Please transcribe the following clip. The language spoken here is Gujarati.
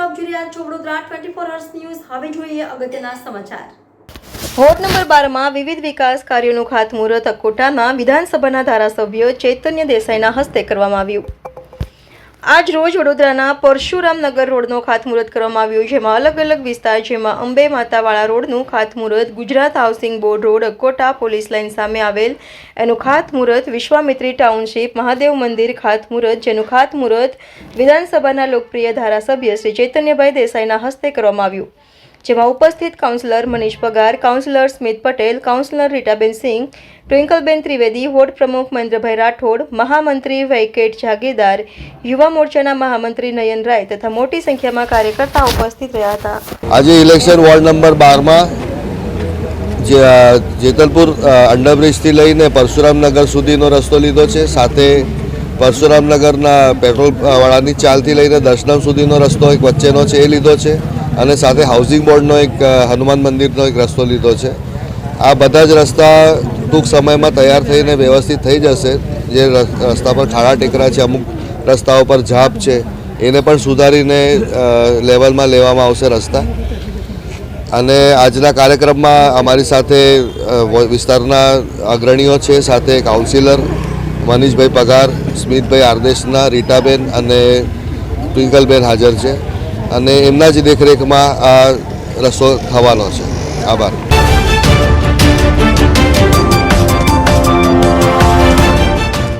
છો Vadodara twenty four hours news હવે જોઈએ અગત્યના સમાચાર. વોર્ડ નંબર બારમાં વિવિધ વિકાસ કાર્યોનું ખાતમુહૂર્ત અકોટામાં વિધાનસભાના ધારાસભ્ય ચૈતન્ય દેસાઈના હસ્તે કરવામાં આવ્યું. આજ રોજ વડોદરાના પરશુરામનગર રોડનો ખાતમુહૂર્ત કરવામાં આવ્યું, જેમાં અલગ અલગ વિસ્તાર, જેમાં અંબે માતાવાળા રોડનું ખાતમુહૂર્ત, Gujarat housing board road, Akota police line સામે આવેલ એનું ખાતમુહૂર્ત, વિશ્વામિત્રી ટાઉનશીપ, મહાદેવ મંદિર ખાતમુહૂર્ત, જેનું ખાતમુહૂર્ત વિધાનસભાના લોકપ્રિય ધારાસભ્ય શ્રી ચૈતન્યભાઈ દેસાઈના હસ્તે કરવામાં આવ્યું. જેમાં ઉપસ્થિત councillor Manish Pagar councillor Smit Patel councillor Ritaben Singh ટ્વિંકલબેન Trivedi, ward પ્રમુખ મહેન્દ્રભાઈ રાઠોડ, મહામંત્રી વૈકેટ જાગીરદાર, યુવા મોરચાના મહામંત્રી નયન રાય તથા મોટી સંખ્યામાં કાર્યકર્તા ઉપસ્થિત રહ્યા હતા. આજે ઇલેક્શન વોર્ડ નંબર બારમાં જે જેતલપુર અંડરબ્રિજથી લઈને પરશુરામનગર સુધીનો રસ્તો લીધો છે. સાથે પરશુરામનગરના પેટ્રોલ વાળાની ચાલથી લઈને દર્શનમ સુધીનો રસ્તો એક વચ્ચેનો છે, એ લીધો છે. અને સાથે હાઉસિંગ બોર્ડનો એક હનુમાન મંદિરનો એક રસ્તો લીધો છે. આ બધા જ રસ્તા ટૂંક સમયમાં તૈયાર થઈને વ્યવસ્થિત થઈ જશે. જે રસ્તા પર ખાડા ટેકરા છે, અમુક રસ્તાઓ પર ઝાપ છે, એને પણ સુધારીને લેવલમાં લેવામાં આવશે રસ્તા. અને આજના કાર્યક્રમમાં અમારી સાથે વિસ્તારના અગ્રણીઓ છે, સાથે કાઉન્સિલર મનીષભાઈ પગાર, સ્મિતભાઈ આરદેશના, રીટાબેન અને ટ્વિંકલબેન હાજર છે. અને એમના જ દેખરેખમાં આ રસ્તો થવાનો છે. આભાર.